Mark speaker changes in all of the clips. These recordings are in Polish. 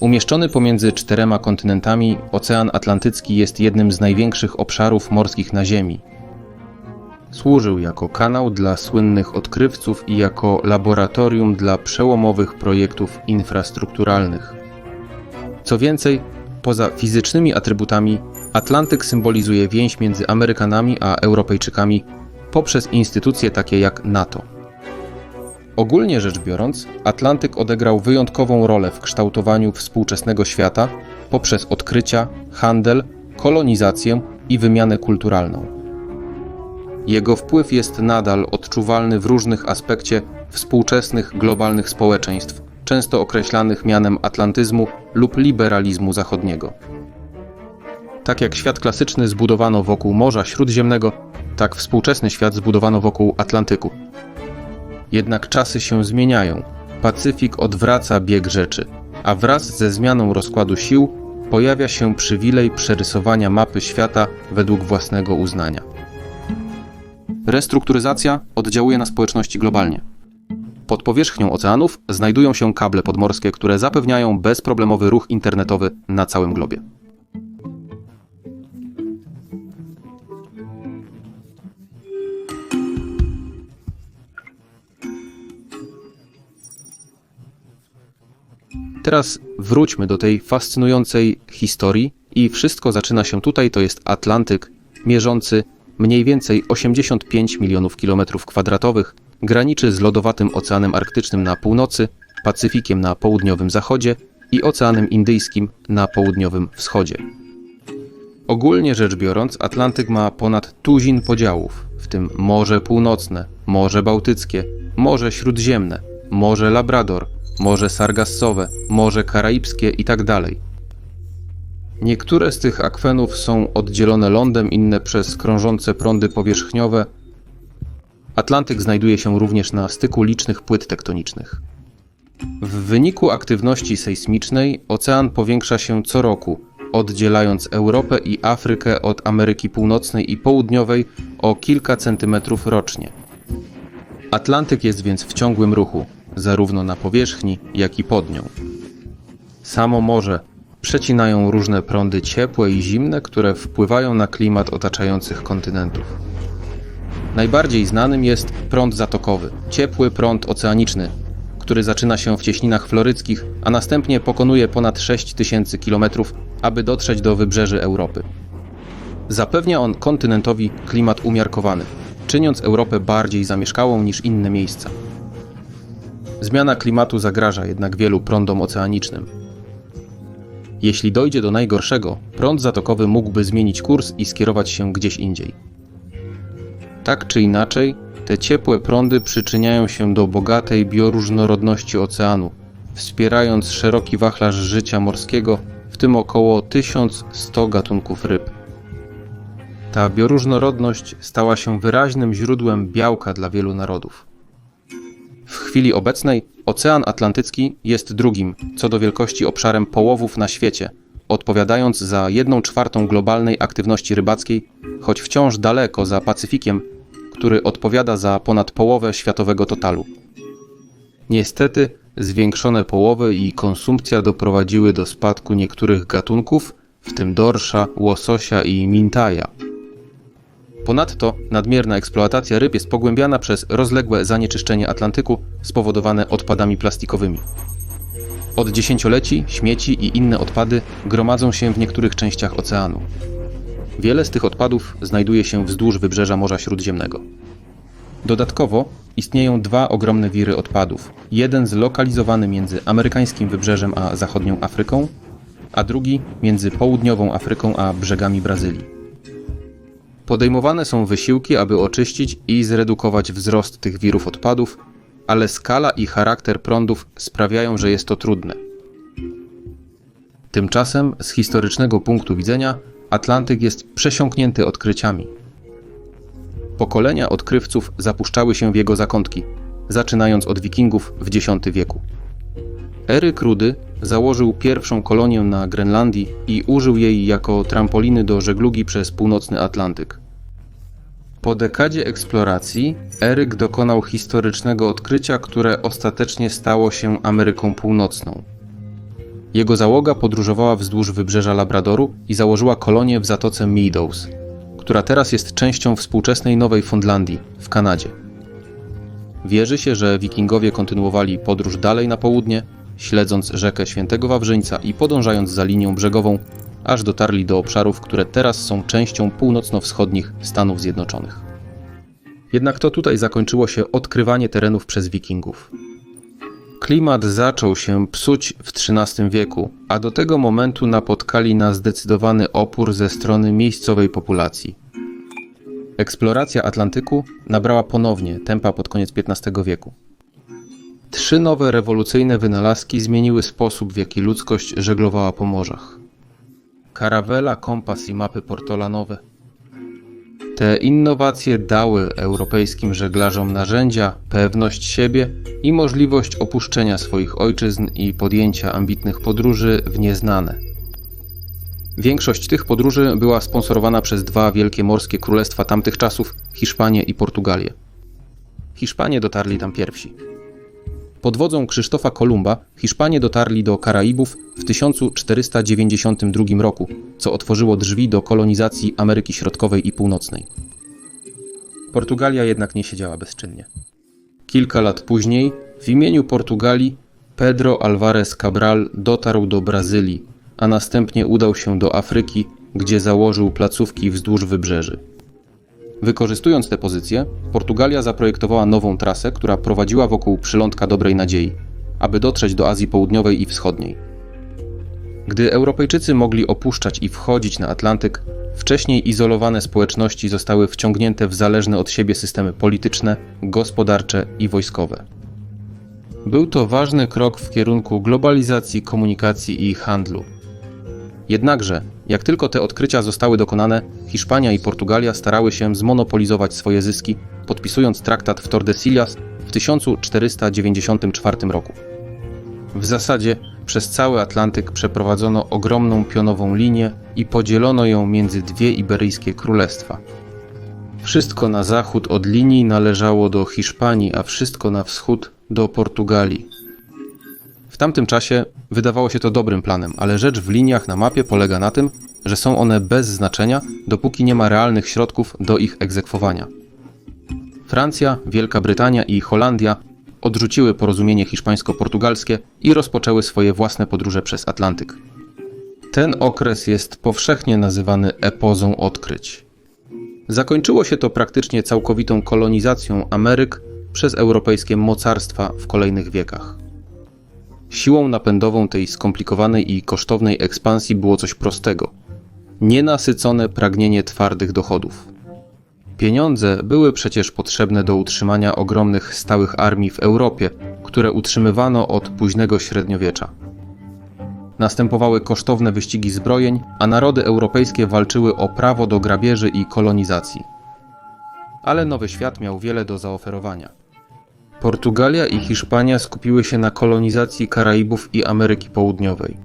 Speaker 1: Umieszczony pomiędzy czterema kontynentami, Ocean Atlantycki jest jednym z największych obszarów morskich na Ziemi. Służył jako kanał dla słynnych odkrywców i jako laboratorium dla przełomowych projektów infrastrukturalnych. Co więcej, poza fizycznymi atrybutami, Atlantyk symbolizuje więź między Amerykanami a Europejczykami poprzez instytucje takie jak NATO. Ogólnie rzecz biorąc, Atlantyk odegrał wyjątkową rolę w kształtowaniu współczesnego świata poprzez odkrycia, handel, kolonizację i wymianę kulturalną. Jego wpływ jest nadal odczuwalny w różnych aspekcie współczesnych globalnych społeczeństw, często określanych mianem atlantyzmu lub liberalizmu zachodniego. Tak jak świat klasyczny zbudowano wokół Morza Śródziemnego, tak współczesny świat zbudowano wokół Atlantyku. Jednak czasy się zmieniają. Pacyfik odwraca bieg rzeczy, a wraz ze zmianą rozkładu sił pojawia się przywilej przerysowania mapy świata według własnego uznania. Restrukturyzacja oddziałuje na społeczności globalnie. Pod powierzchnią oceanów znajdują się kable podmorskie, które zapewniają bezproblemowy ruch internetowy na całym globie. Teraz wróćmy do tej fascynującej historii i wszystko zaczyna się tutaj, to jest Atlantyk, mierzący mniej więcej 85 milionów kilometrów kwadratowych, graniczy z lodowatym Oceanem Arktycznym na północy, Pacyfikiem na południowym zachodzie i Oceanem Indyjskim na południowym wschodzie. Ogólnie rzecz biorąc, Atlantyk ma ponad tuzin podziałów, w tym Morze Północne, Morze Bałtyckie, Morze Śródziemne, Morze Labrador, Morze Sargassowe, Morze Karaibskie itd. Niektóre z tych akwenów są oddzielone lądem, inne przez krążące prądy powierzchniowe. Atlantyk znajduje się również na styku licznych płyt tektonicznych. W wyniku aktywności sejsmicznej ocean powiększa się co roku, oddzielając Europę i Afrykę od Ameryki Północnej i Południowej o kilka centymetrów rocznie. Atlantyk jest więc w ciągłym ruchu, zarówno na powierzchni, jak i pod nią. Samo morze przecinają różne prądy ciepłe i zimne, które wpływają na klimat otaczających kontynentów. Najbardziej znanym jest prąd zatokowy, ciepły prąd oceaniczny, który zaczyna się w cieśninach floryckich, a następnie pokonuje ponad 6000 km, aby dotrzeć do wybrzeży Europy. Zapewnia on kontynentowi klimat umiarkowany, czyniąc Europę bardziej zamieszkałą niż inne miejsca. Zmiana klimatu zagraża jednak wielu prądom oceanicznym. Jeśli dojdzie do najgorszego, prąd zatokowy mógłby zmienić kurs i skierować się gdzieś indziej. Tak czy inaczej, te ciepłe prądy przyczyniają się do bogatej bioróżnorodności oceanu, wspierając szeroki wachlarz życia morskiego, w tym około 1100 gatunków ryb. Ta bioróżnorodność stała się wyraźnym źródłem białka dla wielu narodów. W chwili obecnej Ocean Atlantycki jest drugim co do wielkości obszarem połowów na świecie, odpowiadając za 1 czwartą globalnej aktywności rybackiej, choć wciąż daleko za Pacyfikiem, który odpowiada za ponad połowę światowego totalu. Niestety, zwiększone połowy i konsumpcja doprowadziły do spadku niektórych gatunków, w tym dorsza, łososia i mintaja. Ponadto nadmierna eksploatacja ryb jest pogłębiana przez rozległe zanieczyszczenie Atlantyku spowodowane odpadami plastikowymi. Od dziesięcioleci śmieci i inne odpady gromadzą się w niektórych częściach oceanu. Wiele z tych odpadów znajduje się wzdłuż wybrzeża Morza Śródziemnego. Dodatkowo istnieją dwa ogromne wiry odpadów. Jeden zlokalizowany między amerykańskim wybrzeżem a zachodnią Afryką, a drugi między południową Afryką a brzegami Brazylii. Podejmowane są wysiłki, aby oczyścić i zredukować wzrost tych wirów odpadów, ale skala i charakter prądów sprawiają, że jest to trudne. Tymczasem, z historycznego punktu widzenia, Atlantyk jest przesiąknięty odkryciami. Pokolenia odkrywców zapuszczały się w jego zakątki, zaczynając od Wikingów w X wieku. Eryk Rudy założył pierwszą kolonię na Grenlandii i użył jej jako trampoliny do żeglugi przez północny Atlantyk. Po dekadzie eksploracji Eryk dokonał historycznego odkrycia, które ostatecznie stało się Ameryką Północną. jego załoga podróżowała wzdłuż wybrzeża Labradoru i założyła kolonię w zatoce Meadows, która teraz jest częścią współczesnej Nowej Fundlandii w Kanadzie. Wierzy się, że wikingowie kontynuowali podróż dalej na południe, śledząc rzekę Świętego Wawrzyńca i podążając za linią brzegową, aż dotarli do obszarów, które teraz są częścią północno-wschodnich Stanów Zjednoczonych. Jednak to tutaj zakończyło się odkrywanie terenów przez wikingów. Klimat zaczął się psuć w XIII wieku, a do tego momentu napotkali na zdecydowany opór ze strony miejscowej populacji. Eksploracja Atlantyku nabrała ponownie tempa pod koniec XV wieku. Trzy nowe rewolucyjne wynalazki zmieniły sposób, w jaki ludzkość żeglowała po morzach. Karawela, kompas i mapy portolanowe. Te innowacje dały europejskim żeglarzom narzędzia, pewność siebie i możliwość opuszczenia swoich ojczyzn i podjęcia ambitnych podróży w nieznane. Większość tych podróży była sponsorowana przez dwa wielkie morskie królestwa tamtych czasów Hiszpanię i Portugalię. Hiszpanie dotarli tam pierwsi. Pod wodzą Krzysztofa Kolumba Hiszpanie dotarli do Karaibów w 1492 roku, co otworzyło drzwi do kolonizacji Ameryki Środkowej i Północnej. Portugalia jednak nie siedziała bezczynnie. Kilka lat później, w imieniu Portugalii, Pedro Álvarez Cabral dotarł do Brazylii, a następnie udał się do Afryki, gdzie założył placówki wzdłuż wybrzeży. Wykorzystując tę pozycję, Portugalia zaprojektowała nową trasę, która prowadziła wokół przylądka Dobrej Nadziei, aby dotrzeć do Azji Południowej i Wschodniej. Gdy Europejczycy mogli opuszczać i wchodzić na Atlantyk, wcześniej izolowane społeczności zostały wciągnięte w zależne od siebie systemy polityczne, gospodarcze i wojskowe. Był to ważny krok w kierunku globalizacji komunikacji i handlu. Jednakże, jak tylko te odkrycia zostały dokonane, Hiszpania i Portugalia starały się zmonopolizować swoje zyski, podpisując traktat w Tordesillas w 1494 roku. W zasadzie przez cały Atlantyk przeprowadzono ogromną pionową linię i podzielono ją między dwie iberyjskie królestwa. Wszystko na zachód od linii należało do Hiszpanii, a wszystko na wschód do Portugalii. Tamtym czasie wydawało się to dobrym planem, ale rzecz w liniach na mapie polega na tym, że są one bez znaczenia, dopóki nie ma realnych środków do ich egzekwowania. Francja, Wielka Brytania i Holandia odrzuciły porozumienie hiszpańsko-portugalskie i rozpoczęły swoje własne podróże przez Atlantyk. Ten okres jest powszechnie nazywany epozą odkryć. Zakończyło się to praktycznie całkowitą kolonizacją Ameryk przez europejskie mocarstwa w kolejnych wiekach. Siłą napędową tej skomplikowanej i kosztownej ekspansji było coś prostego nienasycone pragnienie twardych dochodów. Pieniądze były przecież potrzebne do utrzymania ogromnych stałych armii w Europie, które utrzymywano od późnego średniowiecza. Następowały kosztowne wyścigi zbrojeń, a narody europejskie walczyły o prawo do grabieży i kolonizacji. Ale Nowy Świat miał wiele do zaoferowania. Portugalia i Hiszpania skupiły się na kolonizacji Karaibów i Ameryki Południowej.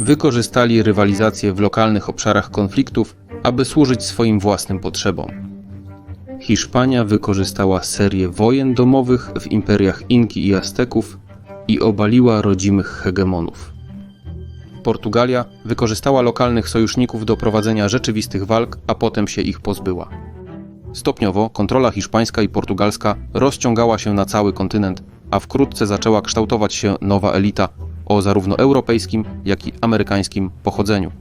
Speaker 1: Wykorzystali rywalizację w lokalnych obszarach konfliktów, aby służyć swoim własnym potrzebom. Hiszpania wykorzystała serię wojen domowych w imperiach Inki i Azteków i obaliła rodzimych hegemonów. Portugalia wykorzystała lokalnych sojuszników do prowadzenia rzeczywistych walk, a potem się ich pozbyła. Stopniowo kontrola hiszpańska i portugalska rozciągała się na cały kontynent, a wkrótce zaczęła kształtować się nowa elita o zarówno europejskim, jak i amerykańskim pochodzeniu.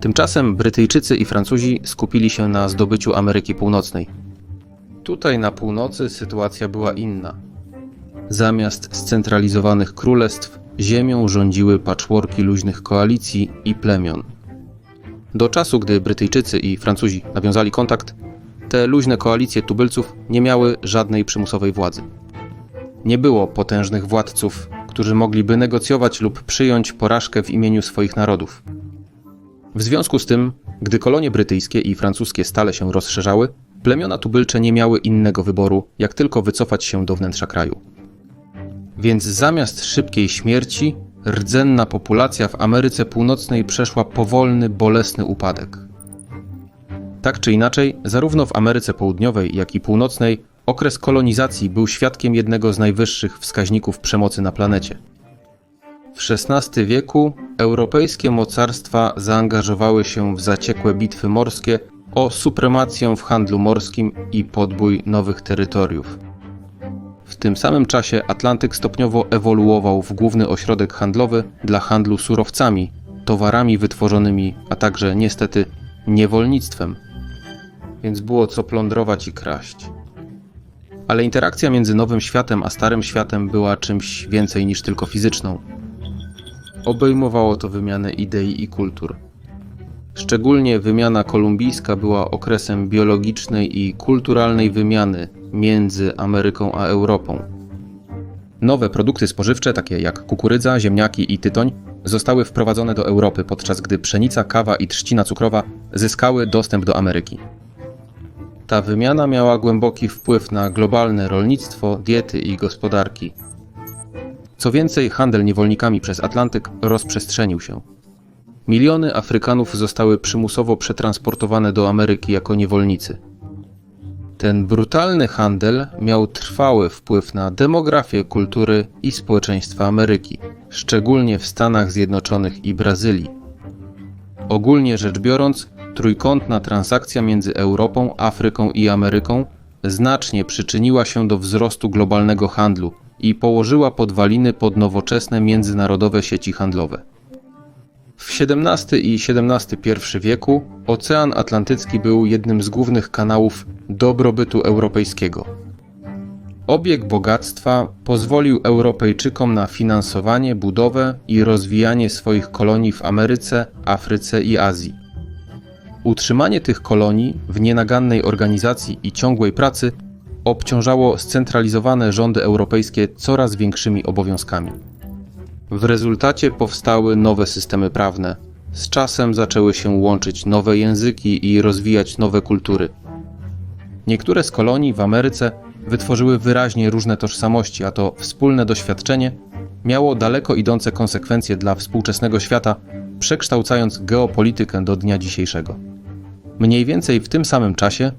Speaker 1: Tymczasem Brytyjczycy i Francuzi skupili się na zdobyciu Ameryki Północnej. Tutaj na północy sytuacja była inna. Zamiast scentralizowanych królestw, ziemią rządziły patchworki luźnych koalicji i plemion. Do czasu, gdy Brytyjczycy i Francuzi nawiązali kontakt, te luźne koalicje tubylców nie miały żadnej przymusowej władzy. Nie było potężnych władców, którzy mogliby negocjować lub przyjąć porażkę w imieniu swoich narodów. W związku z tym, gdy kolonie brytyjskie i francuskie stale się rozszerzały, plemiona tubylcze nie miały innego wyboru, jak tylko wycofać się do wnętrza kraju. Więc zamiast szybkiej śmierci, rdzenna populacja w Ameryce Północnej przeszła powolny, bolesny upadek. Tak czy inaczej, zarówno w Ameryce Południowej, jak i Północnej okres kolonizacji był świadkiem jednego z najwyższych wskaźników przemocy na planecie. W XVI wieku europejskie mocarstwa zaangażowały się w zaciekłe bitwy morskie o supremację w handlu morskim i podbój nowych terytoriów. W tym samym czasie Atlantyk stopniowo ewoluował w główny ośrodek handlowy dla handlu surowcami, towarami wytworzonymi, a także niestety niewolnictwem. Więc było co plądrować i kraść. Ale interakcja między Nowym Światem a Starym Światem była czymś więcej niż tylko fizyczną. Obejmowało to wymianę idei i kultur. Szczególnie wymiana kolumbijska była okresem biologicznej i kulturalnej wymiany między Ameryką a Europą. Nowe produkty spożywcze, takie jak kukurydza, ziemniaki i tytoń, zostały wprowadzone do Europy, podczas gdy pszenica, kawa i trzcina cukrowa zyskały dostęp do Ameryki. Ta wymiana miała głęboki wpływ na globalne rolnictwo, diety i gospodarki. Co więcej, handel niewolnikami przez Atlantyk rozprzestrzenił się. Miliony Afrykanów zostały przymusowo przetransportowane do Ameryki jako niewolnicy. Ten brutalny handel miał trwały wpływ na demografię, kultury i społeczeństwa Ameryki, szczególnie w Stanach Zjednoczonych i Brazylii. Ogólnie rzecz biorąc, trójkątna transakcja między Europą, Afryką i Ameryką znacznie przyczyniła się do wzrostu globalnego handlu i położyła podwaliny pod nowoczesne międzynarodowe sieci handlowe. W XVII i XVII wieku Ocean Atlantycki był jednym z głównych kanałów dobrobytu europejskiego. Obieg bogactwa pozwolił Europejczykom na finansowanie, budowę i rozwijanie swoich kolonii w Ameryce, Afryce i Azji. Utrzymanie tych kolonii w nienagannej organizacji i ciągłej pracy obciążało scentralizowane rządy europejskie coraz większymi obowiązkami. W rezultacie powstały nowe systemy prawne. Z czasem zaczęły się łączyć nowe języki i rozwijać nowe kultury. Niektóre z kolonii w Ameryce wytworzyły wyraźnie różne tożsamości, a to wspólne doświadczenie miało daleko idące konsekwencje dla współczesnego świata, przekształcając geopolitykę do dnia dzisiejszego. Mniej więcej w tym samym czasie,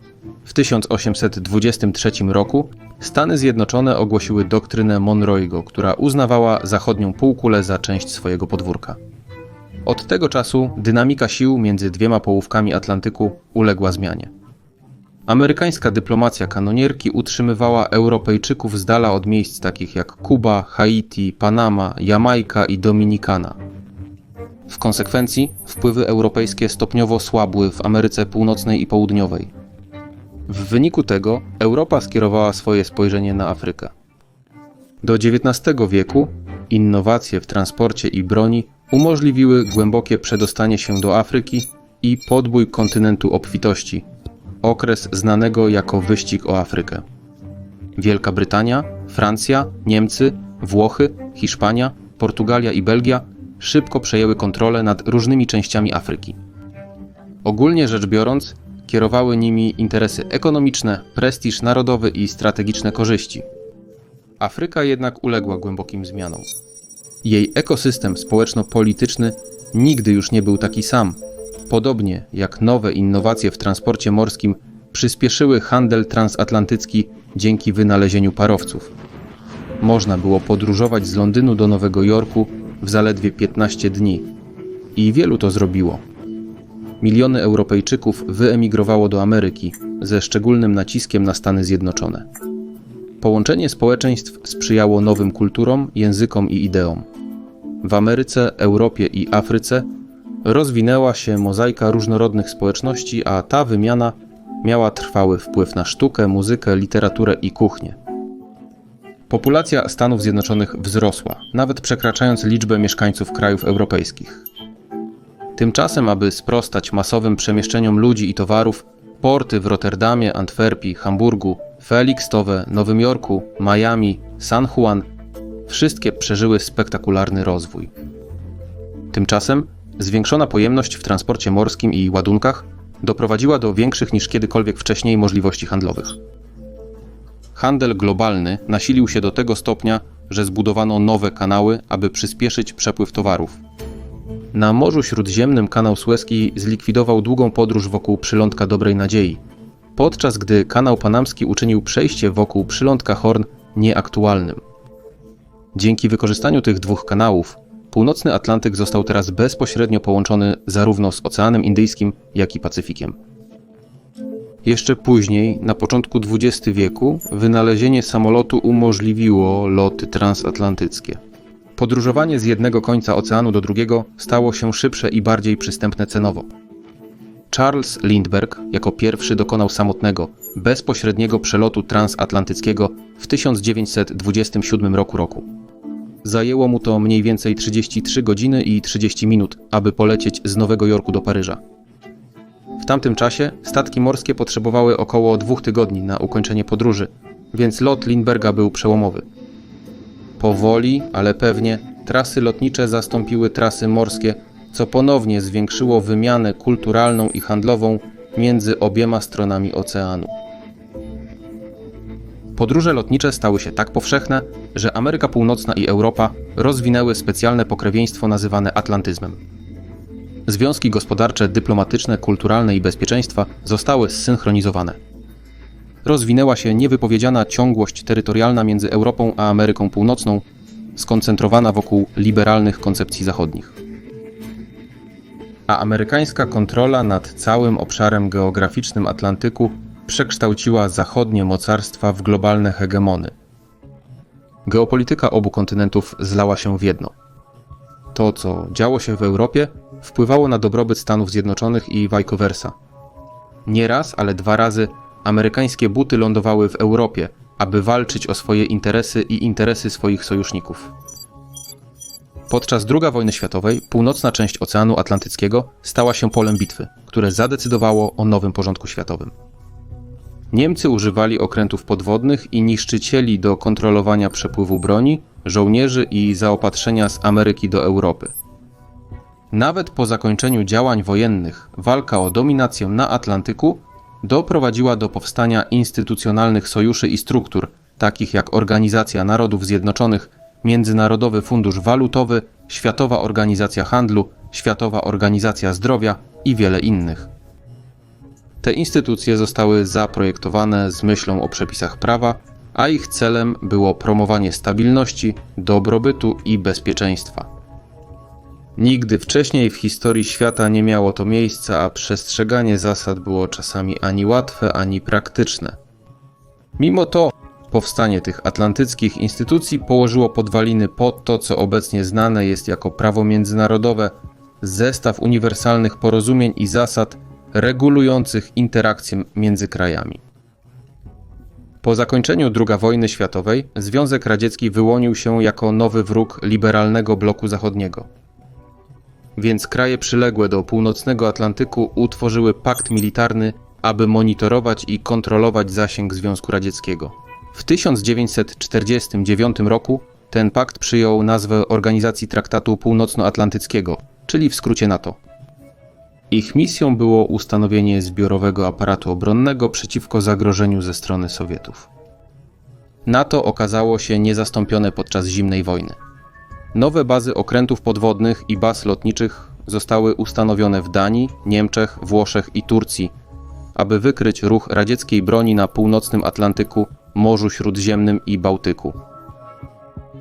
Speaker 1: w 1823 roku, Stany Zjednoczone ogłosiły doktrynę Monroego, która uznawała zachodnią półkulę za część swojego podwórka. Od tego czasu dynamika sił między dwiema połówkami Atlantyku uległa zmianie. Amerykańska dyplomacja kanonierki utrzymywała Europejczyków z dala od miejsc takich jak Kuba, Haiti, Panama, Jamajka i Dominikana. W konsekwencji wpływy europejskie stopniowo słabły w Ameryce Północnej i Południowej. W wyniku tego Europa skierowała swoje spojrzenie na Afrykę. Do XIX wieku innowacje w transporcie i broni umożliwiły głębokie przedostanie się do Afryki i podbój kontynentu obfitości, okres znanego jako wyścig o Afrykę. Wielka Brytania, Francja, Niemcy, Włochy, Hiszpania, Portugalia i Belgia szybko przejęły kontrolę nad różnymi częściami Afryki. Ogólnie rzecz biorąc, kierowały nimi interesy ekonomiczne, prestiż narodowy i strategiczne korzyści. Afryka jednak uległa głębokim zmianom. Jej ekosystem społeczno-polityczny nigdy już nie był taki sam, podobnie jak nowe innowacje w transporcie morskim przyspieszyły handel transatlantycki dzięki wynalezieniu parowców. Można było podróżować z Londynu do Nowego Jorku w zaledwie 15 dni i wielu to zrobiło. Miliony Europejczyków wyemigrowało do Ameryki, ze szczególnym naciskiem na Stany Zjednoczone. Połączenie społeczeństw sprzyjało nowym kulturom, językom i ideom. W Ameryce, Europie i Afryce rozwinęła się mozaika różnorodnych społeczności, a ta wymiana miała trwały wpływ na sztukę, muzykę, literaturę i kuchnię. Populacja Stanów Zjednoczonych wzrosła, nawet przekraczając liczbę mieszkańców krajów europejskich. Tymczasem, aby sprostać masowym przemieszczeniom ludzi i towarów, porty w Rotterdamie, Antwerpii, Hamburgu, Felixstowe, Nowym Jorku, Miami, San Juan wszystkie przeżyły spektakularny rozwój. Tymczasem zwiększona pojemność w transporcie morskim i ładunkach doprowadziła do większych niż kiedykolwiek wcześniej możliwości handlowych. Handel globalny nasilił się do tego stopnia, że zbudowano nowe kanały, aby przyspieszyć przepływ towarów. Na Morzu Śródziemnym kanał Suezki zlikwidował długą podróż wokół przylądka Dobrej Nadziei, podczas gdy kanał panamski uczynił przejście wokół przylądka Horn nieaktualnym. Dzięki wykorzystaniu tych dwóch kanałów północny Atlantyk został teraz bezpośrednio połączony zarówno z Oceanem Indyjskim, jak i Pacyfikiem. Jeszcze później, na początku XX wieku, wynalezienie samolotu umożliwiło loty transatlantyckie. Podróżowanie z jednego końca oceanu do drugiego stało się szybsze i bardziej przystępne cenowo. Charles Lindbergh jako pierwszy dokonał samotnego, bezpośredniego przelotu transatlantyckiego w 1927 roku roku. Zajęło mu to mniej więcej 33 godziny i 30 minut, aby polecieć z Nowego Jorku do Paryża. W tamtym czasie statki morskie potrzebowały około dwóch tygodni na ukończenie podróży, więc lot Lindberga był przełomowy. Powoli, ale pewnie, trasy lotnicze zastąpiły trasy morskie, co ponownie zwiększyło wymianę kulturalną i handlową między obiema stronami oceanu. Podróże lotnicze stały się tak powszechne, że Ameryka Północna i Europa rozwinęły specjalne pokrewieństwo nazywane atlantyzmem. Związki gospodarcze, dyplomatyczne, kulturalne i bezpieczeństwa zostały zsynchronizowane. Rozwinęła się niewypowiedziana ciągłość terytorialna między Europą a Ameryką Północną, skoncentrowana wokół liberalnych koncepcji zachodnich. A amerykańska kontrola nad całym obszarem geograficznym Atlantyku przekształciła zachodnie mocarstwa w globalne hegemony. Geopolityka obu kontynentów zlała się w jedno. To, co działo się w Europie, wpływało na dobrobyt Stanów Zjednoczonych i vice versa. Nie raz, ale dwa razy amerykańskie buty lądowały w Europie, aby walczyć o swoje interesy i interesy swoich sojuszników. Podczas II wojny światowej północna część Oceanu Atlantyckiego stała się polem bitwy, które zadecydowało o nowym porządku światowym. Niemcy używali okrętów podwodnych i niszczycieli do kontrolowania przepływu broni, żołnierzy i zaopatrzenia z Ameryki do Europy. Nawet po zakończeniu działań wojennych walka o dominację na Atlantyku doprowadziła do powstania instytucjonalnych sojuszy i struktur, takich jak Organizacja Narodów Zjednoczonych, Międzynarodowy Fundusz Walutowy, Światowa Organizacja Handlu, Światowa Organizacja Zdrowia i wiele innych. Te instytucje zostały zaprojektowane z myślą o przepisach prawa, a ich celem było promowanie stabilności, dobrobytu i bezpieczeństwa. Nigdy wcześniej w historii świata nie miało to miejsca, a przestrzeganie zasad było czasami ani łatwe, ani praktyczne. Mimo to, powstanie tych atlantyckich instytucji położyło podwaliny pod to, co obecnie znane jest jako prawo międzynarodowe, zestaw uniwersalnych porozumień i zasad regulujących interakcje między krajami. Po zakończeniu II wojny światowej Związek Radziecki wyłonił się jako nowy wróg liberalnego bloku zachodniego. Więc kraje przyległe do północnego Atlantyku utworzyły pakt militarny, aby monitorować i kontrolować zasięg Związku Radzieckiego. W 1949 roku ten pakt przyjął nazwę Organizacji Traktatu Północnoatlantyckiego, czyli w skrócie NATO. Ich misją było ustanowienie zbiorowego aparatu obronnego przeciwko zagrożeniu ze strony Sowietów. NATO okazało się niezastąpione podczas zimnej wojny. Nowe bazy okrętów podwodnych i baz lotniczych zostały ustanowione w Danii, Niemczech, Włoszech i Turcji, aby wykryć ruch radzieckiej broni na północnym Atlantyku, Morzu Śródziemnym i Bałtyku.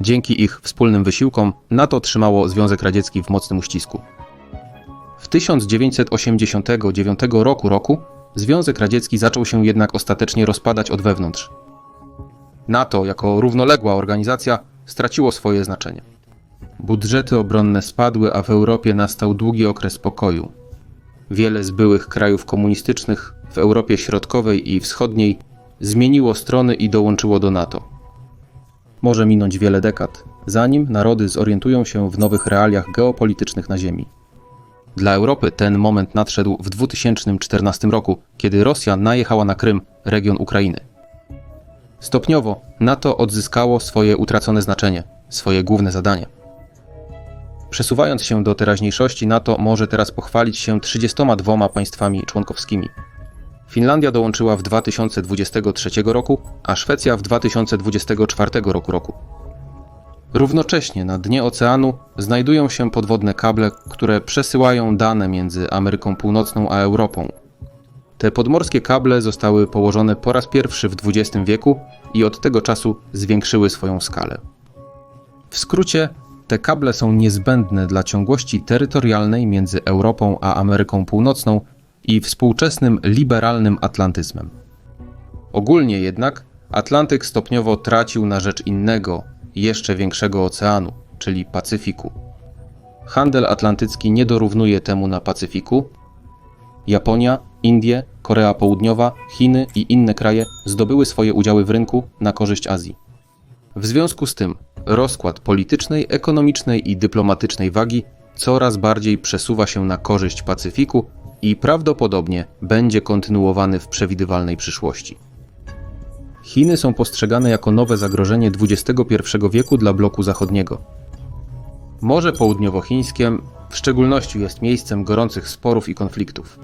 Speaker 1: Dzięki ich wspólnym wysiłkom NATO trzymało Związek Radziecki w mocnym uścisku. W 1989 roku, roku Związek Radziecki zaczął się jednak ostatecznie rozpadać od wewnątrz. NATO, jako równoległa organizacja, straciło swoje znaczenie. Budżety obronne spadły, a w Europie nastał długi okres pokoju. Wiele z byłych krajów komunistycznych w Europie Środkowej i Wschodniej zmieniło strony i dołączyło do NATO. Może minąć wiele dekad, zanim narody zorientują się w nowych realiach geopolitycznych na Ziemi. Dla Europy ten moment nadszedł w 2014 roku, kiedy Rosja najechała na Krym, region Ukrainy. Stopniowo NATO odzyskało swoje utracone znaczenie, swoje główne zadanie. Przesuwając się do teraźniejszości, NATO może teraz pochwalić się 32 państwami członkowskimi. Finlandia dołączyła w 2023 roku, a Szwecja w 2024 roku. roku. Równocześnie na dnie oceanu znajdują się podwodne kable, które przesyłają dane między Ameryką Północną a Europą. Te podmorskie kable zostały położone po raz pierwszy w XX wieku i od tego czasu zwiększyły swoją skalę. W skrócie, Te kable są niezbędne dla ciągłości terytorialnej między Europą a Ameryką Północną i współczesnym liberalnym atlantyzmem. Ogólnie jednak Atlantyk stopniowo tracił na rzecz innego, jeszcze większego oceanu, czyli Pacyfiku. Handel atlantycki nie dorównuje temu na Pacyfiku. Japonia, Indie, Korea Południowa, Chiny i inne kraje zdobyły swoje udziały w rynku na korzyść Azji. W związku z tym rozkład politycznej, ekonomicznej i dyplomatycznej wagi coraz bardziej przesuwa się na korzyść Pacyfiku i prawdopodobnie będzie kontynuowany w przewidywalnej przyszłości. Chiny są postrzegane jako nowe zagrożenie XXI wieku dla bloku zachodniego. Morze Południowochińskie w szczególności jest miejscem gorących sporów i konfliktów.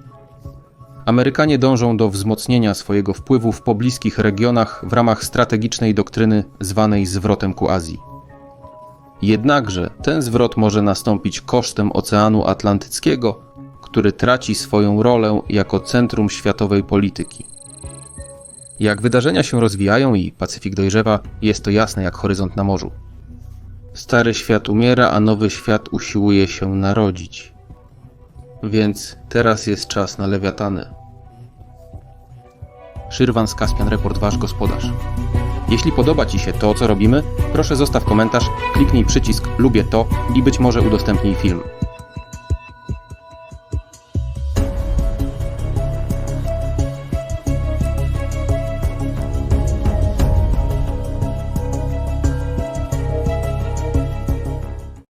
Speaker 1: Amerykanie dążą do wzmocnienia swojego wpływu w pobliskich regionach w ramach strategicznej doktryny zwanej zwrotem ku Azji. Jednakże ten zwrot może nastąpić kosztem Oceanu Atlantyckiego, który traci swoją rolę jako centrum światowej polityki. Jak wydarzenia się rozwijają i Pacyfik dojrzewa, jest to jasne jak horyzont na morzu. Stary świat umiera, a nowy świat usiłuje się narodzić. Więc teraz jest czas na lewiatany. Szyrwan z Kaspian Report Wasz Gospodarz. Jeśli podoba Ci się to, co robimy, proszę zostaw komentarz, kliknij przycisk Lubię to i być może udostępnij film.